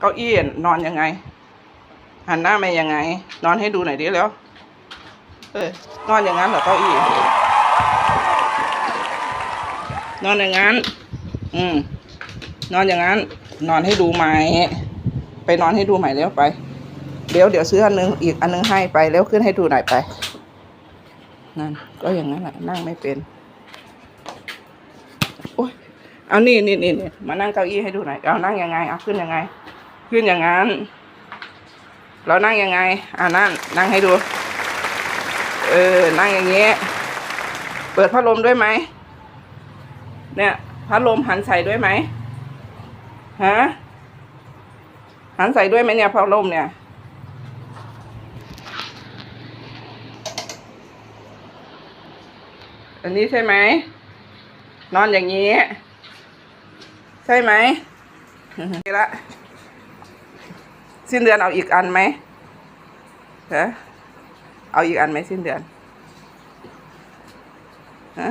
เก้าอี้นอนยังไง หันหน้ามายังไง นอนให้ดูหน่อยดิแล้ว เออ นอนอย่างนั้นเหรอเก้าอี้ นอนอย่างนั้น อืม นอนอย่างนั้น นอนให้ดูไหม ไปนอนให้ดูใหม่แล้วไป เดี๋ยวเดี๋ยวซื้ออันนึงอีกอันนึงให้ไปแล้วขึ้นให้ดูหน่อยไป นั่น ก็อย่างนั้นแหละนั่งไม่เป็นโอ้ยเอานี่นี่นี่นี่มานั่งเก้าอี้ให้ดูหน่อย เอานั่งยังไง เอาขึ้นยังไง ขึ้นอย่างนั้น เรานั่งยังไง อ่านั่งนั่งให้ดู เออ นั่งอย่างเงี้ยเปิดพัดลมด้วยไหม เนี่ยพัดลมหันใส่ด้วยไหมฮะหันใส่ด้วยไหมเนี่ยพัดลมเนี่ยอันนี้ใช่ไหม นอนอย่างนี้ ใช่ไหมนี่ละ สิ้นเดือนเอาอีกอันไหมฮะเอาอีกอันไหมสิ้นเดือนฮะ